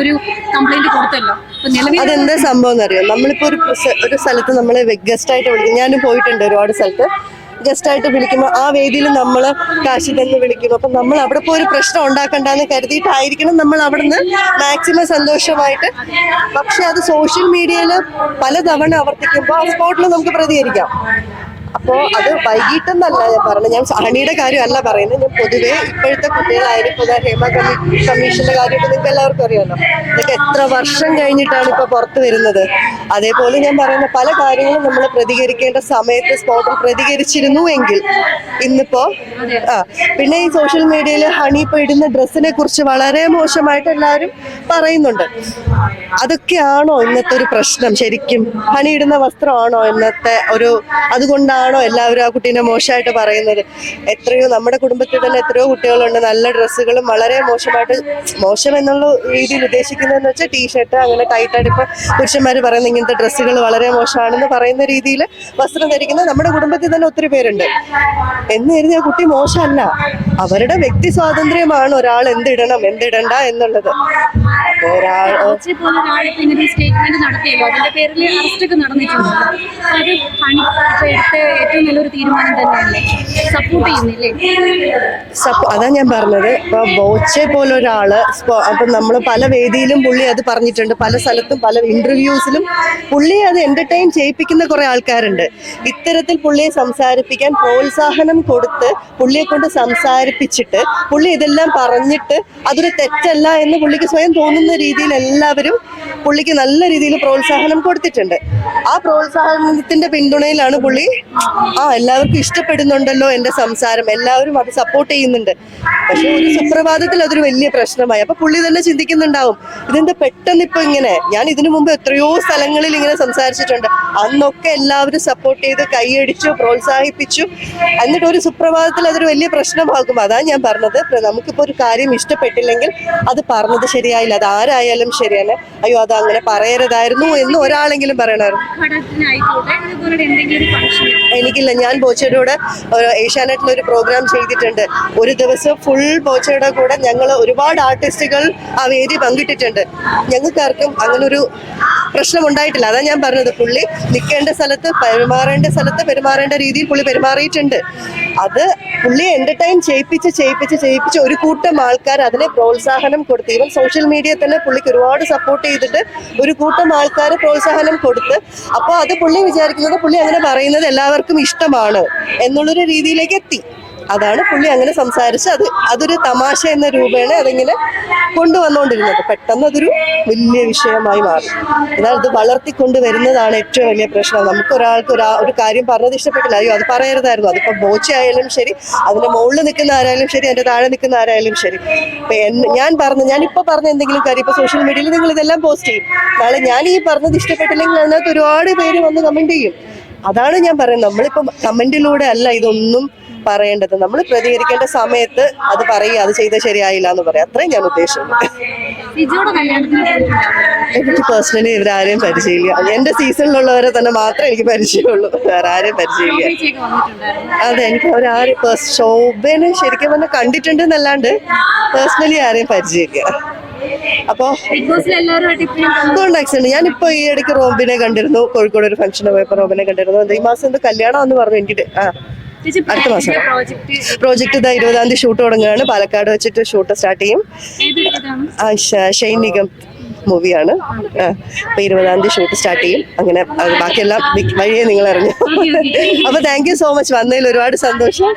ഒരു കംപ്ലൈന്റ് കൊടുത്തല്ലോ. അതെന്താ സംഭവം എന്നറിയോ? നമ്മളിപ്പോ ഒരു ഒരു സ്ഥലത്ത് നമ്മളെ ഗസ്റ്റ് ആയിട്ട് വിളിക്കും. ഞാനും പോയിട്ടുണ്ട് ഒരുപാട് സ്ഥലത്ത്. ഗസ്റ്റ് ആയിട്ട് വിളിക്കുമ്പോൾ ആ വേദിയിൽ നമ്മൾ കാശി തന്നെ വിളിക്കുന്നു അപ്പം നമ്മൾ അവിടെ പോയി ഒരു പ്രശ്നം ഉണ്ടാക്കണ്ടെന്ന് കരുതിയിട്ടായിരിക്കണം നമ്മൾ അവിടുന്ന് മാക്സിമം സന്തോഷമായിട്ട്. പക്ഷെ അത് സോഷ്യൽ മീഡിയയിൽ പലതവണ ആവർത്തിക്കുമ്പോൾ ആ സ്പോട്ടിൽ നമുക്ക് പ്രതികരിക്കാം. അപ്പോൾ അത് വൈകിട്ടെന്നല്ല ഞാൻ പറഞ്ഞത്. ഞാൻ അണിയുടെ കാര്യമല്ല പറയുന്നത്. ഞാൻ പൊതുവേ ഇപ്പോഴത്തെ കുട്ടികളായാലും ഇപ്പോൾ ഹേമ കമ്മീഷന്റെ കാര്യമൊക്കെ നിങ്ങൾക്ക് എല്ലാവർക്കും അറിയാമല്ലോ ഇതൊക്കെ എത്ര വർഷം കഴിഞ്ഞിട്ടാണ് ഇപ്പോൾ പുറത്തു വരുന്നത്? അതേപോലെ ഞാൻ പറയുന്ന പല കാര്യങ്ങളും നമ്മൾ പ്രതികരിക്കേണ്ട സമയത്ത് സ്പോട്ടിൽ പ്രതികരിച്ചിരുന്നു എങ്കിൽ ഇന്നിപ്പോ ആ പിന്നെ ഈ സോഷ്യൽ മീഡിയയിൽ ഹണി ഇപ്പോൾ ഇടുന്ന ഡ്രസ്സിനെ കുറിച്ച് വളരെ മോശമായിട്ട് എല്ലാവരും പറയുന്നുണ്ട്. അതൊക്കെയാണോ ഇന്നത്തെ ഒരു പ്രശ്നം? ശരിക്കും ഹണി ഇടുന്ന വസ്ത്രമാണോ ഇന്നത്തെ ഒരു അതുകൊണ്ടാണോ എല്ലാവരും ആ കുട്ടീനെ മോശമായിട്ട് പറയുന്നത്? എത്രയോ നമ്മുടെ കുടുംബത്തിൽ തന്നെ എത്രയോ കുട്ടികളുണ്ട് നല്ല ഡ്രസ്സുകളും വളരെ മോശമായിട്ട് മോശം എന്നുള്ള രീതിയിൽ ഉദ്ദേശിക്കുന്നതെന്ന് വെച്ചാൽ ടീഷർട്ട് അങ്ങനെ ടൈറ്റായിട്ട് ഇപ്പൊ പുരുഷന്മാർ പറയുന്ന ഇങ്ങനത്തെ ഡ്രസ്സുകൾ വളരെ മോശമാണെന്ന് പറയുന്ന രീതിയിൽ വസ്ത്രം ധരിക്കുന്ന നമ്മുടെ കുടുംബത്തിൽ തന്നെ ഒത്തിരി പേരുണ്ട്. എന്ന് കരുതി ആ കുട്ടി മോശമല്ല. അവരുടെ വ്യക്തി സ്വാതന്ത്ര്യമാണ് ഒരാൾ എന്തിടണം എന്തിടണ്ട എന്നുള്ളത്. ഒരാൾ അത് ഞാൻ പറഞ്ഞത്. ഇപ്പൊ ബോച്ചെ പോലെ ഒരാൾ അപ്പൊ നമ്മൾ പല വേദിയിലും പുള്ളി അത് പറഞ്ഞിട്ടുണ്ട്. പല സ്ഥലത്തും പല ഇന്റർവ്യൂസിലും പുള്ളിയെ അത് എന്റർടൈൻ ചെയ്യിപ്പിക്കുന്ന കുറേ ആൾക്കാരുണ്ട്. ഇത്തരത്തിൽ പുള്ളിയെ സംസാരിപ്പിക്കാൻ പ്രോത്സാഹനം കൊടുത്ത് പുള്ളിയെ കൊണ്ട് സംസാരിപ്പിച്ചിട്ട് പുള്ളി ഇതെല്ലാം പറഞ്ഞിട്ട് അതൊരു തെറ്റല്ല എന്ന് പുള്ളിക്ക് സ്വയം തോന്നുന്ന രീതിയിൽ എല്ലാവരും പുള്ളിക്ക് നല്ല രീതിയിൽ പ്രോത്സാഹനം കൊടുത്തിട്ടുണ്ട്. ആ പ്രോത്സാഹനത്തിന്റെ പിന്തുണയിലാണ് പുള്ളി ആ എല്ലാവർക്കും ഇഷ്ടപ്പെടുന്നുണ്ടല്ലോ എന്റെ സംസാരം. എല്ലാവരും അത് സപ്പോർട്ട് ചെയ്യുന്നുണ്ട്. പക്ഷെ ഒരു സുപ്രഭാതത്തിൽ അതൊരു വലിയ പ്രശ്നമായി. അപ്പൊ പുള്ളി തന്നെ ചിന്തിക്കുന്നുണ്ടാവും ഇതിന്റെ പെട്ടെന്ന് ഇപ്പൊ ഇങ്ങനെ? ഞാൻ ഇതിനു മുമ്പ് എത്രയോ സ്ഥലങ്ങളിൽ ഇങ്ങനെ സംസാരിച്ചിട്ടുണ്ട്. അന്നൊക്കെ എല്ലാവരും സപ്പോർട്ട് ചെയ്ത് കൈയടിച്ചു പ്രോത്സാഹിപ്പിച്ചു. എന്നിട്ട് ഒരു സുപ്രഭാതത്തിൽ അതൊരു വലിയ പ്രശ്നമാകും. അതാ ഞാൻ പറഞ്ഞത്. നമുക്കിപ്പോ ഒരു കാര്യം ഇഷ്ടപ്പെട്ടില്ലെങ്കിൽ അത് പറഞ്ഞത് ശരിയായില്ല. അത് ആരായാലും ശരിയല്ല അയ്യോ അത് അങ്ങനെ പറയരുതായിരുന്നു എന്ന് ഒരാളെങ്കിലും പറയണമായിരുന്നു. എനിക്കില്ല ഞാൻ ബോച്ചയുടെ കൂടെ ഏഷ്യാനെറ്റിൽ ഒരു പ്രോഗ്രാം ചെയ്തിട്ടുണ്ട്. ഒരു ദിവസം ഫുൾ ബോച്ചയുടെ കൂടെ ഞങ്ങൾ ഒരുപാട് ആർട്ടിസ്റ്റുകൾ ആ വേദി പങ്കിട്ടിട്ടുണ്ട്. ഞങ്ങൾക്കാർക്കും അങ്ങനൊരു പ്രശ്നം ഉണ്ടായിട്ടില്ല അതാ ഞാൻ പറഞ്ഞത്. പുള്ളി നിൽക്കേണ്ട സ്ഥലത്ത് പെരുമാറേണ്ട സ്ഥലത്ത് പെരുമാറേണ്ട രീതിയിൽ പുള്ളി പെരുമാറിയിട്ടുണ്ട്. അത് പുള്ളിയെ എന്റർടൈൻ ചെയ്യിപ്പിച്ച് ചെയ്യിപ്പിച്ച് ചെയ്യിപ്പിച്ച് ഒരു കൂട്ടം ആൾക്കാർ അതിനെ പ്രോത്സാഹനം കൊടുത്ത് ഈവൻ സോഷ്യൽ മീഡിയ തന്നെ പുള്ളിക്ക് ഒരുപാട് സപ്പോർട്ട് ചെയ്തിട്ട് ഒരു കൂട്ടം ആൾക്കാർ പ്രോത്സാഹനം കൊടുത്ത് അപ്പോൾ അത് പുള്ളി വിചാരിക്കുന്നത് പുള്ളി അങ്ങനെ പറയുന്നത് എല്ലാവർക്കും ഇഷ്ടമാണ് എന്നുള്ളൊരു രീതിയിലേക്ക് എത്തി. അതാണ് പുള്ളി അങ്ങനെ സംസാരിച്ച് അത് അതൊരു തമാശ എന്ന രൂപേണ അതിങ്ങനെ കൊണ്ടുവന്നുകൊണ്ടിരുന്നത് പെട്ടെന്ന് അതൊരു വലിയ വിഷയമായി മാറി. എന്നാൽ ഇത് വളർത്തിക്കൊണ്ട് വരുന്നതാണ് ഏറ്റവും വലിയ പ്രശ്നം. നമുക്ക് ഒരാൾക്ക് ഒരാ ഒരു കാര്യം പറഞ്ഞത് ഇഷ്ടപ്പെട്ടില്ല. അയ്യോ അത് പറയരുതായിരുന്നു. അതിപ്പോ ബോച്ചയായാലും ശരി അതിന്റെ മുകളിൽ നിൽക്കുന്ന ആരായാലും ശരി അതിന്റെ താഴെ നിൽക്കുന്ന ആരായാലും ശരി. ഞാൻ പറഞ്ഞു ഞാൻ ഇപ്പൊ പറഞ്ഞ എന്തെങ്കിലും കാര്യം ഇപ്പൊ സോഷ്യൽ മീഡിയയിൽ നിങ്ങൾ ഇതെല്ലാം പോസ്റ്റ് ചെയ്യും. നാളെ ഞാൻ ഈ പറഞ്ഞത് ഇഷ്ടപ്പെട്ടില്ലെങ്കിൽ അതിനകത്ത് ഒരുപാട് പേര് വന്ന് കമന്റ് ചെയ്യും. അതാണ് ഞാൻ പറയുന്നത്. നമ്മളിപ്പോ കമന്റിലൂടെ അല്ല ഇതൊന്നും പറയേണ്ടത്. നമ്മൾ പ്രതികരിക്കേണ്ട സമയത്ത് അത് പറയുക അത് ചെയ്ത ശരിയായില്ല എന്ന് പറയാം. അത്രയും ഞാൻ ഉദ്ദേശിക്കുന്നത് എനിക്ക് പേഴ്സണലി ഇവരാരെയും പരിചയമില്ല. എന്റെ സീസണിലുള്ളവരെ തന്നെ മാത്രമേ എനിക്ക് പരിചയമുള്ളൂ. വേറെ ആരെയും പരിചയമില്ല. അതെ എനിക്ക് അവരാരും ശോഭനെ ശരിക്കും പറഞ്ഞാൽ കണ്ടിട്ടുണ്ട് എന്നല്ലാണ്ട് പേഴ്സണലി ആരെയും പരിചയമില്ല. അപ്പോ കോണ്ടാക്ട്സ് ഉണ്ട് ഞാനിപ്പോ ഈ ഇടയ്ക്ക് റോബിനെ കണ്ടിരുന്നു. കോഴിക്കോട് ഒരു ഫംഗ്ഷന് പോയപ്പോ റോബിനെ കണ്ടിരുന്നു. ഈ മാസം എന്ത് കല്യാണം എന്ന് പറഞ്ഞു എനിക്ക് ആ. അടുത്ത മാസം. പ്രോജക്ട് പ്രോജക്റ്റ് ഇതാ ഇരുപതാം തീയതി ഷൂട്ട് തുടങ്ങുകയാണ്. പാലക്കാട് വെച്ചിട്ട് ഷൂട്ട് സ്റ്റാർട്ട് ചെയ്യും. ഏത് ഇതാണ് ആ ഷ- ഷൈൻ നിഗം മൂവിയാണ് അപ്പൊ ഇരുപതാം തീയതി ഷൂട്ട് സ്റ്റാർട്ട് ചെയ്യും. അങ്ങനെ ബാക്കിയെല്ലാം വഴിയെ നിങ്ങൾ അറിഞ്ഞു അപ്പൊ താങ്ക് യു സോ മച്ച് വന്നതിൽ ഒരുപാട് സന്തോഷം.